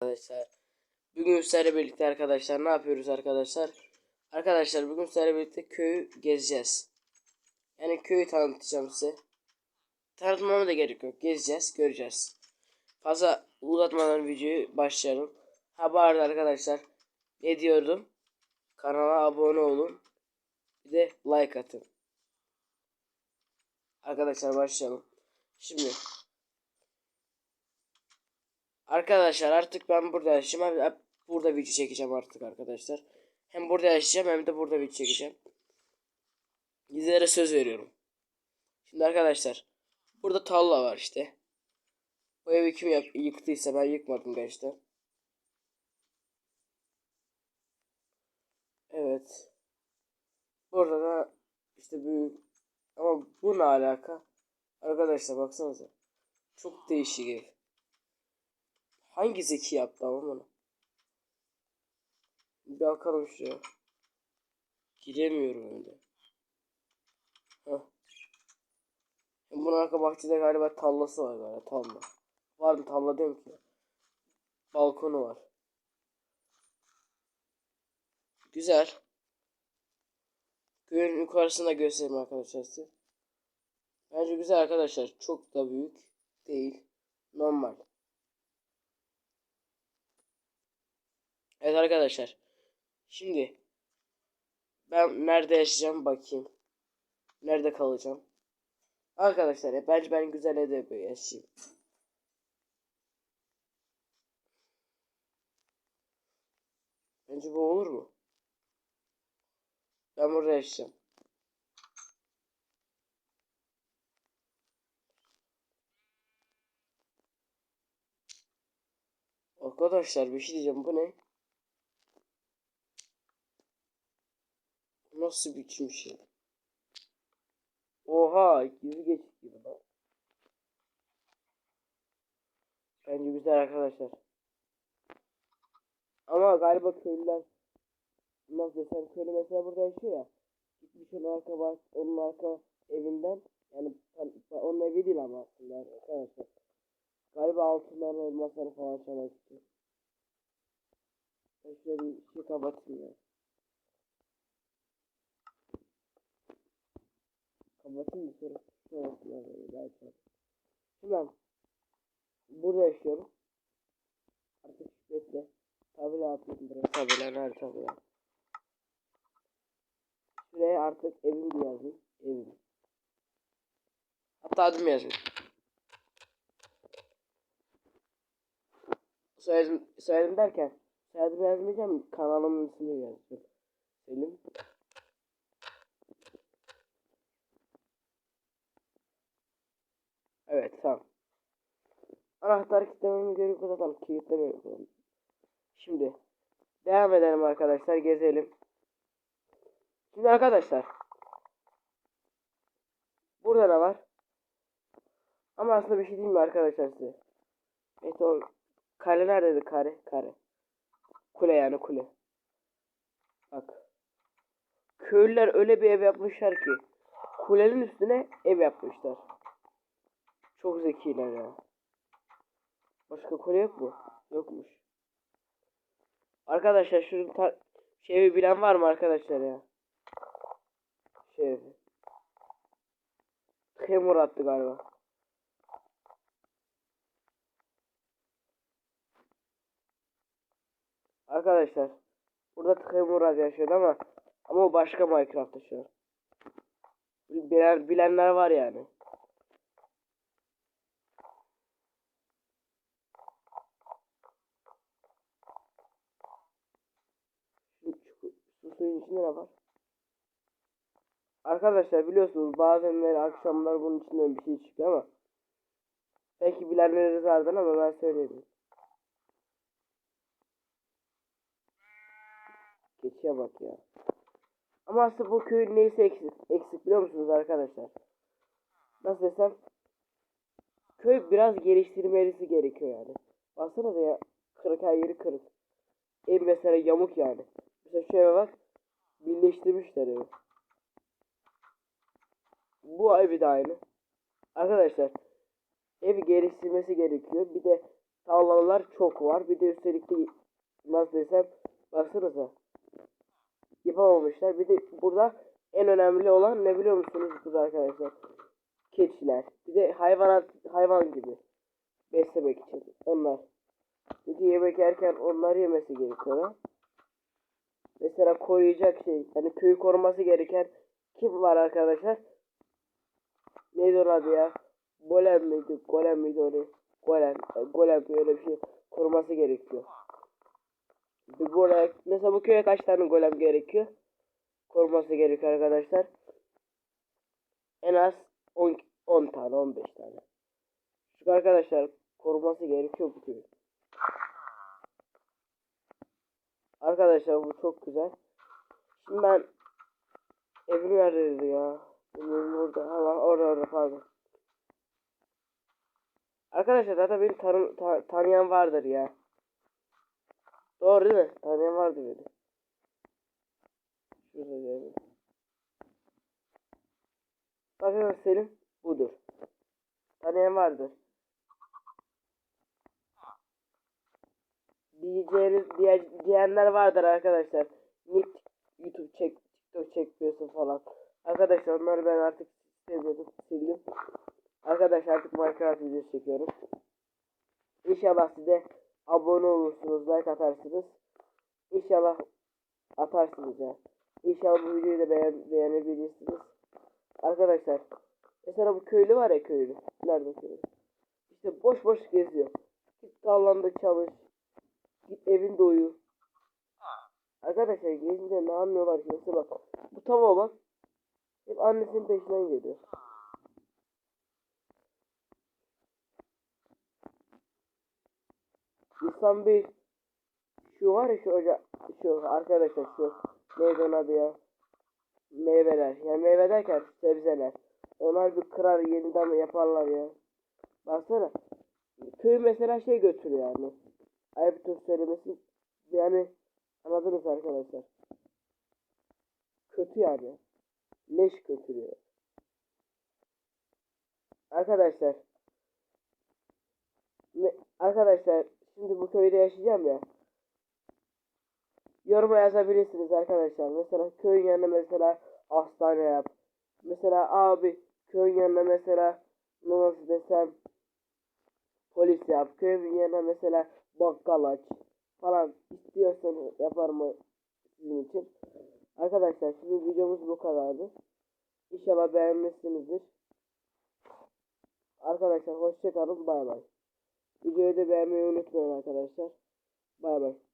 arkadaşlar. Bugün sizlerle birlikte arkadaşlar ne yapıyoruz arkadaşlar? Arkadaşlar bugün sizlerle birlikte köyü gezeceğiz. Yani köyü tanıtacağım size. Tanıtmama da gerek yok. Gezeceğiz, göreceğiz. Fazla uzatmadan videoyu başlayalım. Ha bu arada arkadaşlar ne diyordum? Kanala abone olun. Bir de like atın. Arkadaşlar başlayalım. Şimdi Arkadaşlar artık ben burada yaşayacağım. Hep burada video çekeceğim artık arkadaşlar. Hem burada yaşayacağım hem de burada video çekeceğim. Sizlere söz veriyorum. Şimdi arkadaşlar. Burada talla var işte. Bu evi kim yıktıysa ben yıkmadım gençler. Evet. Burada da işte büyük ama bu ne alaka? Arkadaşlar baksanıza. Çok değişik ev. Hangi zeki yaptı ama bunu? Bir bakalım şuraya. Giremiyorum öyle. Heh. Bunun arka bahçede galiba tallası var galiba talla. Var mı talla mi ki? Balkonu var. Güzel. Köyün yukarısında göstereyim arkadaşlar size. Bence güzel arkadaşlar. Çok da büyük değil. Normal. Evet arkadaşlar. Şimdi ben nerede yaşayacağım bakayım. Nerede kalacağım? Arkadaşlar ya bence ben güzel evde yaşayayım. Bence bu olur mu? Ben burada yaşayacağım. Arkadaşlar bir şey diyeceğim bu ne? Nasıl biçim şey? Oha gizli geçit gibi lan. Bence güzel arkadaşlar. Ama galiba köylüler nasıl desem köylü mesela burada yaşıyor ya. Gitmiş onun arka baş, onun arka evinden yani onun evi değil ama aslında arkadaşlar. Galiba altınlarını elmasları falan çalmak. Ben şöyle bir şey kapatayım ya. Kapatayım mı ya böyle daha çok. Şimdi ben burada yaşıyorum. Artık bekle. Tabela yapayım buraya. Tabela nerede tabela? Şuraya artık evim diye yazayım. Evim. Hatta adım yazayım. Soyadım, soyadım derken soyadım yazmayacağım kanalımın ismini yazacağım. Selim. Evet tamam. Anahtar kilitlememi yok zaten kilitlemiyorum. Şimdi devam edelim arkadaşlar gezelim. Şimdi arkadaşlar burada ne var? Ama aslında bir şey değil mi arkadaşlar size? Evet o kare neredeydi kare? Kare. Kule yani kule. Bak. Köylüler öyle bir ev yapmışlar ki kulenin üstüne ev yapmışlar. Çok zekiler ya. Başka kule yok mu? Yokmuş. Arkadaşlar şu şeyi bilen var mı arkadaşlar ya? Şey. Hemur attı galiba. Arkadaşlar burada Tıkayı yaşıyor ama ama o başka Minecraft'ta şu an. Bilen, bilenler var yani. Suyun içinde var? Arkadaşlar biliyorsunuz bazenleri akşamlar bunun içinden bir şey çıkıyor ama belki bilenleri zaten ama ben söyleyeyim. Keçiye bak ya. Ama aslında bu köyün neyse eksik, eksik biliyor musunuz arkadaşlar? Nasıl desem? Köy biraz geliştirmesi gerekiyor yani. Baksanıza ya kırık her yeri kırık. Ev mesela yamuk yani. Mesela eve bak. Birleştirmişler evi. Bu evi de aynı. Arkadaşlar evi geliştirmesi gerekiyor. Bir de tarlalar çok var. Bir de üstelik de nasıl desem baksanıza yapamamışlar. Bir de burada en önemli olan ne biliyor musunuz burada arkadaşlar? Keçiler. Bir de hayvanat hayvan gibi beslemek için onlar. Çünkü yemek yerken onları yemesi gerekiyor. Mesela koruyacak şey, yani köyü koruması gereken kim var arkadaşlar? Neydi onun adı ya? Golem miydi? Golem miydi onu? Golem. Golem öyle bir şey koruması gerekiyor. Bir buraya, mesela bu köye kaç tane golem gerekiyor? Koruması gerekiyor arkadaşlar. En az 10, 10 tane 15 tane. Çünkü arkadaşlar koruması gerekiyor bu köyü. Arkadaşlar bu çok güzel. Şimdi ben evim neredeydi ya? Evim burada. Ha orada orada pardon. Arkadaşlar zaten beni tanı ta- tanıyan vardır ya. Doğru değil mi? Tanıyan vardır beni. Şurada yani. Bakın Selim budur. Tanıyan vardır. Diyeceğiniz diye, diyenler vardır arkadaşlar. Niye YouTube çek TikTok çekmiyorsun falan. Arkadaşlar onları ben artık sevmedim sildim. Arkadaşlar artık Minecraft videosu çekiyorum. İnşallah size abone olursunuz, like atarsınız. İnşallah atarsınız ya. İnşallah bu videoyu da beğen beğenebilirsiniz. Arkadaşlar mesela bu köylü var ya köylü. Nerede köylü? İşte boş boş geziyor. Git tarlanda çalış. Git evinde uyu. Arkadaşlar gezince ne anlıyorlar ki? Mesela bak bu tava bak. Hep annesinin peşinden geliyor. İnsan bir şu var ya şu hoca şu arkadaşlar şu neydi onun adı ya meyveler yani meyve derken sebzeler onlar bir kırar yeniden yaparlar ya baksana köy mesela şey götürüyor yani ayıptır söylemesi yani anladınız arkadaşlar kötü yani leş götürüyor arkadaşlar me- arkadaşlar şimdi bu köyde yaşayacağım ya yoruma yazabilirsiniz arkadaşlar. Mesela köyün yanına mesela hastane yap. Mesela abi köyün yanına mesela nasıl desem polis yap. Köyün yanına mesela bakkal aç falan istiyorsanız yapar mı sizin için. Arkadaşlar şimdi videomuz bu kadardı. İnşallah beğenmişsinizdir. Arkadaşlar hoşçakalın bay bay. Videoyu da beğenmeyi unutmayın arkadaşlar. Bay bay.